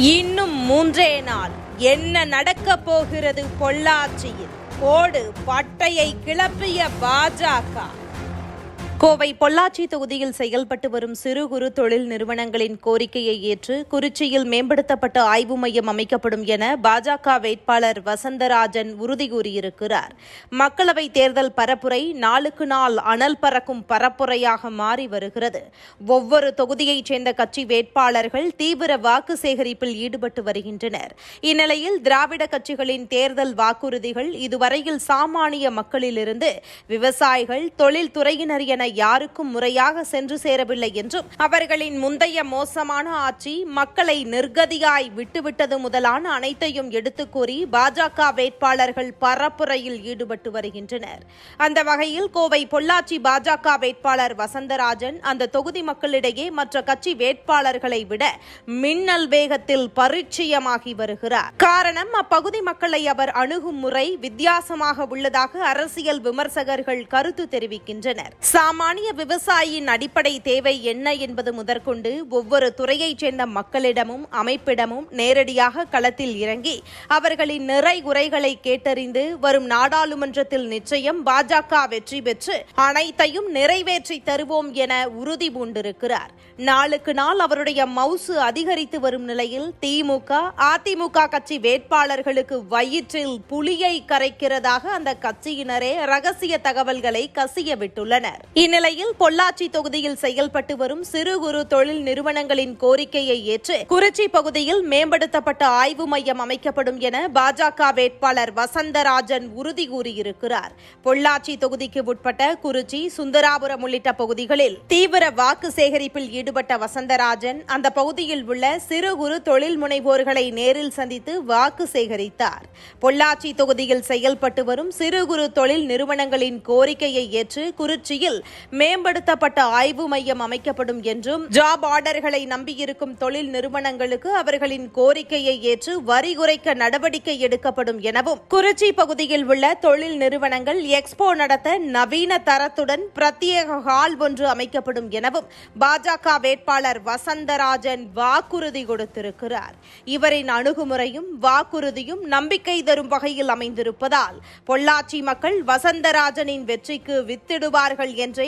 இன்னும் மூன்றே நாள். என்ன நடக்கப் போகிறது பொள்ளாச்சியில்? கோடு பட்டையை கிளப்பிய பாஜக. கோவை பொள்ளாச்சி தொகுதியில் செயல்பட்டு வரும் சிறு குறு தொழில் நிறுவனங்களின் கோரிக்கையை ஏற்று குறிச்சியில் மேம்படுத்தப்பட்ட ஆய்வு மையம் அமைக்கப்படும் என பாஜக வேட்பாளர் வசந்தராஜன் உறுதி கூறியிருக்கிறார். மக்களவைத் தேர்தல் பரப்புரை நாளுக்கு நாள் அனல் பறக்கும் பரப்புரையாக மாறி வருகிறது. ஒவ்வொரு தொகுதியைச் சேர்ந்த கட்சி வேட்பாளர்கள் தீவிர வாக்கு சேகரிப்பில் ஈடுபட்டு வருகின்றனர். இந்நிலையில் திராவிட கட்சிகளின் தேர்தல் வாக்குறுதிகள் இதுவரையில் சாமானிய மக்களிலிருந்து விவசாயிகள் தொழில்துறையினர் என யாருக்கும் முறையாக சென்று சேரவில்லை என்றும் அவர்களின் முந்தைய மோசமான ஆட்சி மக்களை நிர்கதியாய் விட்டுவிட்டது முதலான அனைத்தையும் எடுத்து கூறி பாஜக வேட்பாளர்கள் பரப்புரையில் ஈடுபட்டு வருகின்றனர். அந்த வகையில் கோவை பொள்ளாச்சி பாஜக வேட்பாளர் வசந்தராஜன் அந்த தொகுதி மக்களிடையே மற்ற கட்சி வேட்பாளர்களை விட மின்னல் வேகத்தில் பரிச்சயமாகி வருகிறார். காரணம் அப்பகுதி மக்களை அவர் அணுகும் முறை வித்தியாசமாக உள்ளதாக அரசியல் விமர்சகர்கள் கருத்து தெரிவிக்கின்றனர். சாமானிய விவசாயியின் அடிப்படை தேவை என்ன என்பது முதற்கொண்டு ஒவ்வொரு துறையைச் சேர்ந்த மக்களிடமும் அமைப்பிடமும் நேரடியாக களத்தில் இறங்கி அவர்களின் நிறை குறைகளை கேட்டறிந்து வரும் நாடாளுமன்றத்தில் நிச்சயம் பாஜக வெற்றி பெற்று அனைத்தையும் நிறைவேற்றி தருவோம் என உறுதி பூண்டிருக்கிறார். நாளுக்கு நாள் அவருடைய மவுசு அதிகரித்து வரும் நிலையில் திமுக அதிமுக கட்சி வேட்பாளர்களுக்கு வயிற்றில் புலியை கரைக்கிறதாக அந்த கட்சியினரே ரகசிய தகவல்களை கசிய விட்டுள்ளனர். இந்நிலையில் பொள்ளாச்சி தொகுதியில் செயல்பட்டு வரும் சிறு குறு தொழில் நிறுவனங்களின் கோரிக்கையை ஏற்று குறிச்சி பகுதியில் மேம்படுத்தப்பட்ட ஆய்வு மையம் அமைக்கப்படும் என பாஜக வேட்பாளர் வசந்தராஜன் உறுதி கூறியிருக்கிறார். பொள்ளாச்சி தொகுதிக்கு உட்பட்ட குறிச்சி சுந்தராபுரம் உள்ளிட்ட பகுதிகளில் தீவிர வாக்கு சேகரிப்பில் ஈடுபட்ட வசந்தராஜன் அந்த பகுதியில் உள்ள சிறு குறு தொழில் முனைவோர்களை நேரில் சந்தித்து வாக்கு சேகரித்தார். பொள்ளாச்சி தொகுதியில் செயல்பட்டு வரும் சிறு குறு தொழில் நிறுவனங்களின் கோரிக்கையை ஏற்று குறிச்சியில் மேம்படுத்தப்பட்ட ஆய்வு மையம் அமைக்கப்படும் என்றும் ஜாப் ஆர்டர்களை நம்பியிருக்கும் தொழில் நிறுவனங்களுக்கு அவர்களின் கோரிக்கையை ஏற்று வரி குறைக்க நடவடிக்கை எடுக்கப்படும் எனவும் குறிச்சி பகுதியில் உள்ள தொழில் நிறுவனங்கள் எக்ஸ்போ நடத்த நவீன தரத்துடன் பிரத்யேக ஹால் ஒன்று அமைக்கப்படும் எனவும் பாஜக வேட்பாளர் வசந்தராஜன் வாக்குறுதி கொடுத்திருக்கிறார். இவரின் அணுகுமுறையும் வாக்குறுதியும் நம்பிக்கை தரும் வகையில் அமைந்திருப்பதால் பொள்ளாச்சி மக்கள் வசந்தராஜனின் வெற்றிக்கு வித்திடுவார்கள் என்றே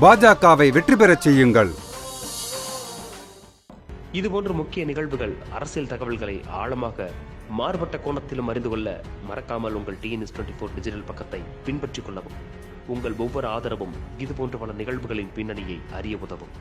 பாஜகவை வெற்றி பெறச் செய்யுங்கள். இதுபோன்ற முக்கிய நிகழ்வுகள் அரசியல் தகவல்களை ஆழமாக மாறுபட்ட கோணத்திலும் அறிந்து கொள்ள மறக்காமல் உங்கள் டிஎன்எஸ் டுவெண்ட்டி ஃபோர் டிஜிட்டல் பக்கத்தை பின்பற்றிக் கொள்ளவும். உங்கள் ஒவ்வொரு ஆதரவும் இதுபோன்ற பல நிகழ்வுகளின் பின்னணியை அறிய உதவும்.